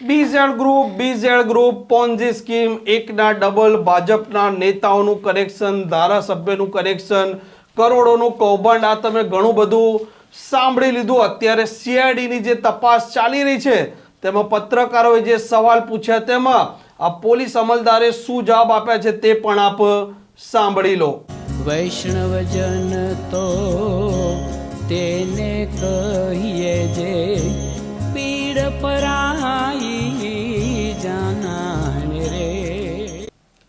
BZ group BZ group Ponzi scheme એકના double ભાજપના નેતાઓનું કનેક્શન ધારાસભ્યનું કનેક્શન કરોડોનું કૌભાંડ, આ તમે ઘણું બધું સાંભળી લીધું. અત્યારે સીઆઈડીની જે તપાસ ચાલી રહી છે, તેમાં પત્રકારોએ જે સવાલ પૂછ્યા તેમાં આ પોલીસ અમલદારે શું જવાબ આપ્યા છે તે પણ આપ સાંભળી લો. વૈષ્ણવજન તો તેને કહીએ જે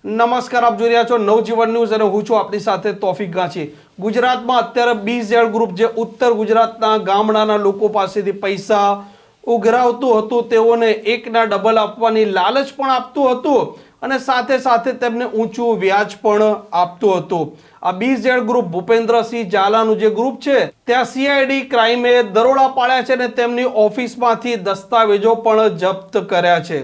નમસ્કાર, આપ જોઈ રહ્યા છો નવજીવન ન્યૂઝ અને હું છું આપની સાથે તોફિક ગાંચી. ગુજરાતમાં અત્યારે બીઝેડ ગ્રુપ જે ઉત્તર ગુજરાતના ગામડાના લોકો પાસેથી પૈસા ઉઘરાવતું હતું, તેઓને એકના ડબલ આપવાની લાલચ પણ આપતું હતું. અને સાથે સાથે તેમને ઊંચું વ્યાજ પણ આપતું હતું. આ બીઝેડ ગ્રુપ ભૂપેન્દ્રસિંહ ઝાલાનું જે ગ્રુપ છે, ત્યાં સીઆઈડી ક્રાઇમે દરોડા પાડ્યા છે અને તેમની ઓફિસમાંથી દસ્તાવેજો પણ જપ્ત કર્યા છે.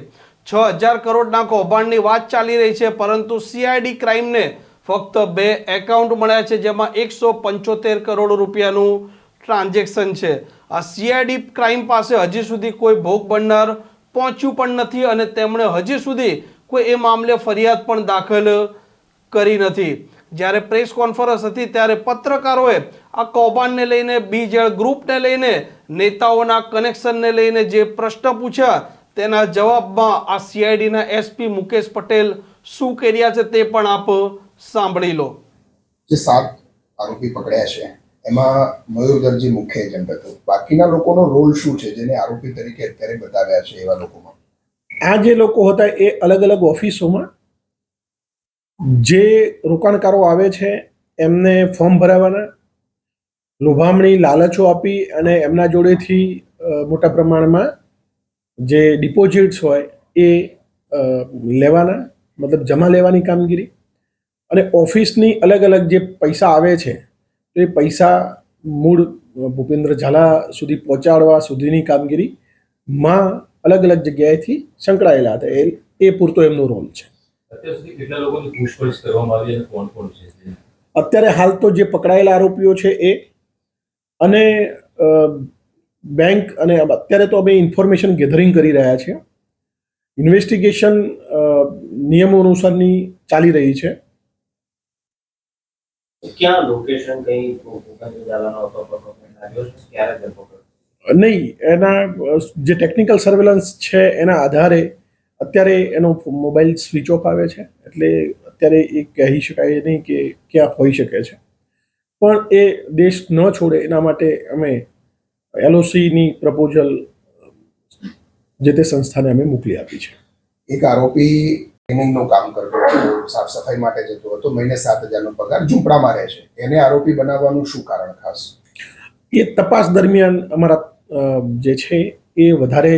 છ હજાર કરોડના કૌભાંડની વાત ચાલી રહી છે, પરંતુ સીઆઈડી ક્રાઇમને ફક્ત બે એકાઉન્ટ મળ્યા છે, જેમાં એકસો પંચોતેર કરોડ રૂપિયાનું ટ્રાન્ઝેક્શન છે. આ સીઆઈડી ક્રાઇમ પાસે હજી સુધી કોઈ ભોગ બનનાર પહોંચ્યું પણ નથી અને તેમણે હજી સુધી કોઈ એ મામલે ફરિયાદ પણ દાખલ કરી નથી. જ્યારે પ્રેસ કોન્ફરન્સ હતી ત્યારે પત્રકારોએ આ કૌભાંડને લઈને બીજેડ ગ્રુપને લઈને, નેતાઓના કનેક્શનને લઈને જે પ્રશ્ન પૂછ્યા, તેના જવાબમાં આ સીઆઈડીના એસપી મુકેશ પટેલ શું કરી રહ્યા છે તે પણ આપ સાંભળી લો. જે સાત આરોપી પકડ્યા છે, એમાં મયુર દરજી મુખ્ય એજન્ટ હતો. બાકીના લોકોનો રોલ શું છે, જેને આરોપી તરીકે અત્યારે બતાવ્યા છે એવા લોકોમાં? આ જે લોકો હતા એ અલગ અલગ ઓફિસોમાં જે રોકાણકારો આવે છે, એમને ફોર્મ ભરાવાના, લોભામણી લાલચો આપી અને એમના જોડેથી મોટા પ્રમાણમાં જે ડિપોઝિટ્સ હોય એ લેવાના, મતલબ જમા લેવાની કામગીરી. અને ઓફિસની અલગ અલગ જે પૈસા આવે છે એ પૈસા મૂળ ભૂપેન્દ્ર ઝાલા સુધી પહોંચાડવા સુધીની કામગીરીમાં અલગ અલગ જગ્યાએથી સંકળાયેલા હતા. એ એ પૂરતો એમનો રોલ છે. અત્યાર સુધી કેટલા લોકોની પૂછપરછ કરવામાં આવી અને કોણ કોણ છે? અત્યારે હાલ તો જે પકડાયેલા આરોપીઓ છે એ અને બેંક અને અત્યારે તો અમે ઇન્ફોર્મેશન ગેધરિંગ કરી રહ્યા છીએ. ઇન્વેસ્ટિગેશન નિયમો અનુસારની ચાલી રહી છે. ક્યાં લોકેશન કઈ ક્યારે નહીં એના જે ટેકનિકલ સર્વેલન્સ છે એના આધારે અત્યારે એનો મોબાઈલ સ્વિચ ઓફ આવે છે. એટલે અત્યારે એ કહી શકાય નહીં કે ક્યાં હોઈ શકે છે. પણ એ દેશ ન છોડે એના માટે અમે એલઓસીની પ્રપોઝલ જે તે સંસ્થાને અમે મોકલી આપી છે. એક આરોપી ક્લિનિંગનું કામ કરતો હતો સાફ સફાઈ માટે જતો હતો મહિને સાત હજારનો પગાર ઝૂંપડામાં રહે છે. એને આરોપી બનાવવાનું શું કારણ ખાસ? એ તપાસ દરમિયાન અમારા જે છે એ વધારે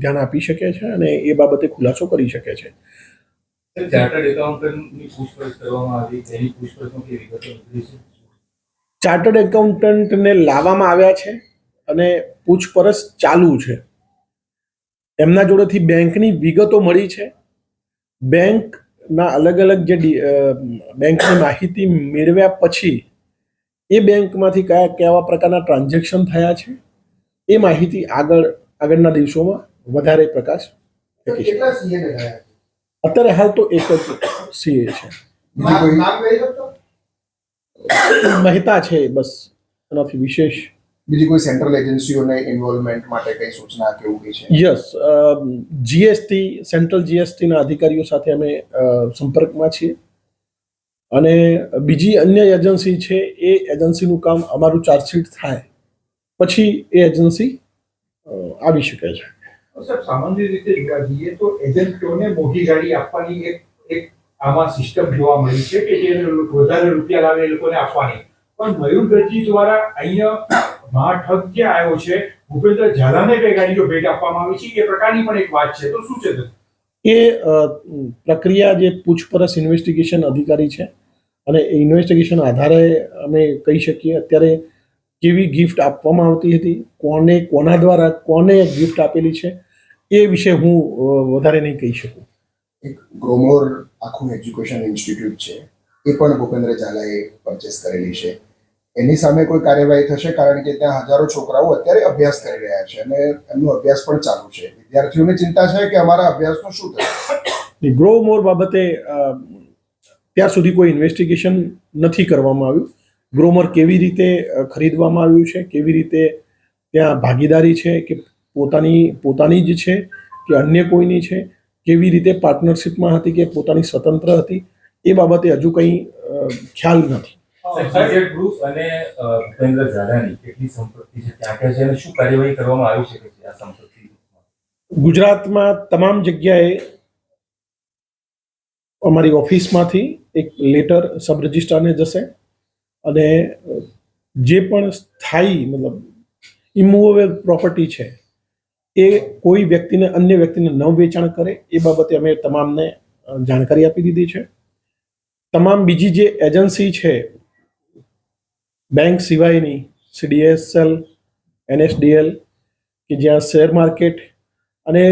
ધ્યાન આપી શકે છે અને એ બાબતે ખુલાસો કરી શકે છે. ચાર્ટર્ડ એકાઉન્ટન્ટની પૂછપરછ કરવામાં આવી તેની પૂછપરછમાં કેવી વિગતો નીકળી છે? ચાર્ટર્ડ એકાઉન્ટન્ટને લાવવામાં આવ્યા છે અને પૂછપરછ ચાલુ છે. એમના જોડેથી બેંકની વિગતો મળી છે. બેંકના અલગ અલગ જે બેંકની માહિતી મેળવ્યા પછી એ બેંકમાંથી કયા કેવા પ્રકારના ટ્રાન્ઝેક્શન થયા છે? એ માહિતી આગળ આગળના દિવસોમાં વધારે પ્રકાશ ફેંકી અત્યારે હાલ તો એક જ સીએ છે. બીજી કોઈ નામ કહી શકતો મહેતા છે બસ. એનાથી વિશેષ. બીજી કોઈ સેન્ટ્રલ એજન્સીઓને ઇન્વોલ્વમેન્ટ માટે કઈ સૂચના કે એવું છે? યસ જીએસટી સેન્ટ્રલ જીએસટીના અધિકારીઓ સાથે અમે અ, સંપર્કમાં છીએ. અને બીજી અન્ય એજન્સી છે એ એજન્સીનું કામ અમારું ચાર્જશીટ થાય. પછી એ એજન્સી આવી શકે છે. સાહેબ સામાન્ય રીતે જોવા જઈએ તો એજન્ટોને મોટી ગાડી આપવાની એક એક આમાં સિસ્ટમ જોવા મળી છે કે જે વધારે રૂપિયા લાવે એ લોકોને આપવાની. પણ મયુર દરજી દ્વારા અહીંયા મહાઠગ જે આવ્યો છે? ભૂપેન્દ્ર ઝાલાને બે ગાડીઓ ભેટ આપવામાં આવી છે. એ પ્રકારની પણ એક વાત છે. તો શું છે તે? એ પ્રક્રિયા જે પૂછપરછ ઇન્વેસ્ટિગેશન અધિકારી છે અને ઇન્વેસ્ટિગેશન આધારે અમે કહી શકીએ. અત્યારે કેવી ગિફ્ટ આપવામાં આવતી હતી કોને કોના દ્વારા કોને ગિફ્ટ આપેલી છે એ વિશે હું વધારે નહીં કહી શકું. એક ગ્રોમોર આખું એજ્યુકેશન ઇન્સ્ટિટ્યૂટ છે એ પણ ભૂપેન્દ્ર ઝાલાએ પરચેસ કરેલી છે. એની સામે કોઈ કાર્યવાહી થશે કારણ કે ત્યાં હજારો છોકરાઓ અત્યારે અભ્યાસ કરી રહ્યા છે અને એમનો અભ્યાસ પણ ચાલુ છે. વિદ્યાર્થીઓને ચિંતા છે કે અમારા અભ્યાસનું શું થશે? ગ્રો મોર બાબતે ત્યાં ત્યાર સુધી કોઈ ઇન્વેસ્ટિગેશન નથી કરવામાં આવ્યું. ગ્રોમર કેવી રીતે ખરીદવામાં આવ્યું છે? કેવી રીતે ત્યાં ભાગીદારી છે કે પોતાની પોતાની જ છે કે અન્ય કોઈની છે? કેવી રીતે પાર્ટનરશિપમાં હતી કે પોતાની સ્વતંત્ર હતી? એ બાબતે હજુ કંઈ ખ્યાલ નથી. અને ભૂપેન્દ્ર ઝાલાની કેટલી સંપત્તિ છે ક્યાં ક્યાં છે અને શું કાર્યવાહી કરવામાં આવી શકે છે આ સંપત્તિ ગુજરાતમાં તમામ જગ્યાએ અમારી ઓફિસમાંથી એક લેટર સબ રજિસ્ટ્રારને જશે. અને જે પણ સ્થાયી, મતલબ ઇમૂવેબલ પ્રોપર્ટી છે, એ કોઈ વ્યક્તિને, અન્ય વ્યક્તિને ન વેચાણ કરે, એ બાબતે અમે તમામને જાણકારી આપી દીધી છે. તમામ બીજી જે એજન્સી છે, બેંક સિવાયની સીડીએસએલ એનએસડીએલ કે જ્યાં શેર માર્કેટ અને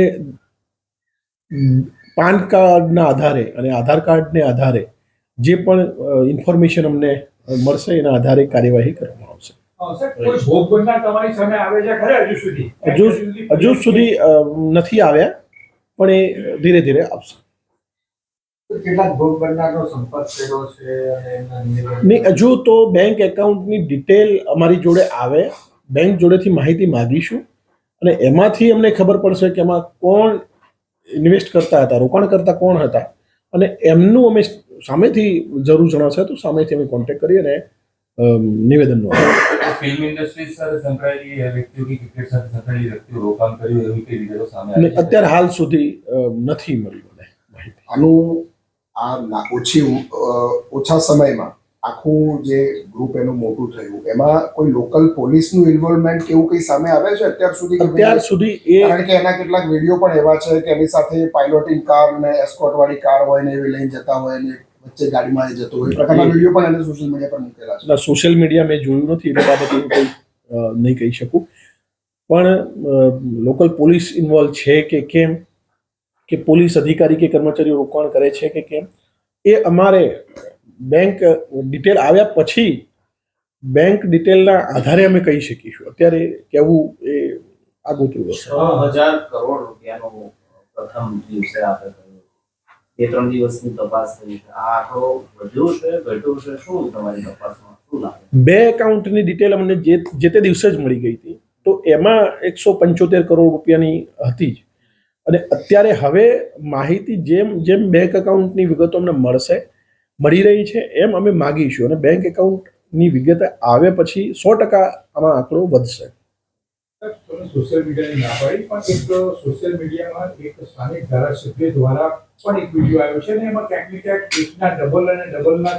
પાન કાર્ડના આધારે અને આધાર કાર્ડને આધારે જે પણ ઇન્ફોર્મેશન અમને મળશે એના આધારે કાર્યવાહી કરવામાં આવશે. હજુ સુધી? હજુ હજુ સુધી નથી આવ્યા પણ એ ધીરે ધીરે આવશે. નહીં હજુ તો બેંક એકાઉન્ટની ડિટેલ અમારી જોડે આવે. બેંક જોડેથી માહિતી માગીશું. અને એમાંથી અમને ખબર પડશે કે એમાં કોણ ઇન્વેસ્ટ કરતા હતા રોકાણ કરતા કોણ હતા. અને એમનું અમે સામેથી જરૂર જણાશે તો સામેથી અમે કોન્ટેક્ટ કરી અને નિવેદન ફિલ્મ ઇન્ડસ્ટ્રી સાથે સંકળાયેલી વ્યક્તિઓ કે ક્રિકેટ સાથે સંકળાયેલી વ્યક્તિઓ રોકાણ કર્યું એવી કઈ વિગતો સામે અત્યારે હાલ સુધી નથી મળ્યું મને આનું આ ઓછી ઓછા સમયમાં આખું જે ગ્રુપ એનું મોટું થયું એમાં કોઈ લોકલ પોલીસનું ઇન્વોલ્વમેન્ટ કેવું કંઈ સામે આવે છે અત્યાર સુધી અત્યાર સુધી એ કારણ કે એના કેટલાક વીડિયો પણ એવા છે કે એની સાથે પાયલોટિંગ કાર ને એસ્કોટ વાળી કાર હોય ને એવી લઈને જતા હોય ને વચ્ચે ગાડીમાં જતો હોય. પ્રકારના વીડિયો પણ એને સોશિયલ મીડિયા પર મૂકેલા છે. સોશિયલ મીડિયા મેં જોયું નથી એ બાબતે હું કંઈ નહીં કહી શકું. પણ લોકલ પોલીસ ઇન્વોલ્વ છે કે કેમ? કે પોલીસ અધિકારી કે કર્મચારીઓ રોકાણ કરે છે કે કેમ? એ અમારે બેંક ડિટેલ આવ્યા પછી બેંક ડિટેલના આધારે અમે કહી શકીશું. અત્યારે કહેવું એ આગોતરું હશે. છ હજાર કરોડ રૂપિયાનો પ્રથમ દિવસે આપણે બે ત્રણ દિવસની તપાસ કરી આ આંકડો વધ્યો છે, ઘટ્યો છે, શું તમારી તપાસમાં શું બે એકાઉન્ટની ડિટેલ અમને જે જે તે દિવસે જ મળી ગઈ હતી. તો એમાં એકસો પંચોતેર કરોડ રૂપિયાની હતી જ. અને અત્યારે હવે માહિતી જેમ જેમ બેંક એકાઉન્ટની વિગતો અમને મળશે, મળી રહી છે એમ અમે માગીશું. અને બેંક એકાઉન્ટની વિગત આવે પછી સો ટકા આમાં આંકડો વધશે. સોશિયલ મીડિયાની ના પાડી, પણ એક સોશિયલ મીડિયામાં એક સ્થાનિક ધારાસભ્ય દ્વારા પણ એક વીડિયો આવ્યો છે ને એમાં ક્યાંક ને ક્યાંક એકના ડબલ અને ડબલના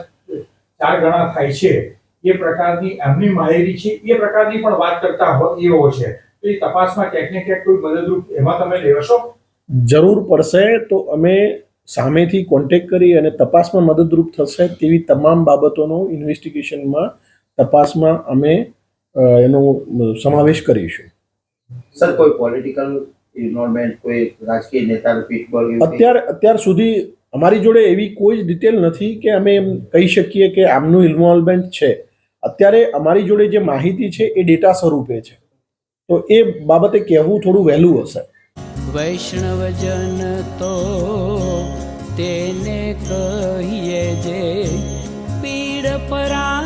ચાર ગણા થાય છે. એ પ્રકારની એમની માહિતી છે, એ પ્રકારની પણ વાત કરતા હોય એવો છે. તો એ તપાસમાં ક્યાંક ને ક્યાંક કોઈ મદદરૂપ એમાં તમે લેવશો જરૂર પડશે તો અમે સામેથી કોન્ટેક કરી અને તપાસમાં મદદરૂપ થશે તેવી તમામ બાબતોનું ઇન્વેસ્ટિગેશનમાં તપાસમાં અમે એનો સમાવેશ કરીશું. સર કોઈ પોલિટિકલ ઇન્વોલ્વમેન્ટ કોઈ રાજકીય નેતા પીઠબળ અત્યાર અત્યાર સુધી અમારી જોડે એવી કોઈ જ ડિટેલ નથી કે અમે એમ કહી શકીએ કે આમનું ઇન્વોલ્વમેન્ટ છે. અત્યારે અમારી જોડે જે માહિતી છે એ ડેટા સ્વરૂપે છે. તો એ બાબતે કહેવું થોડું વહેલું હશે. વૈષ્ણવજન તો તેને કહીએ જે પીડ પરા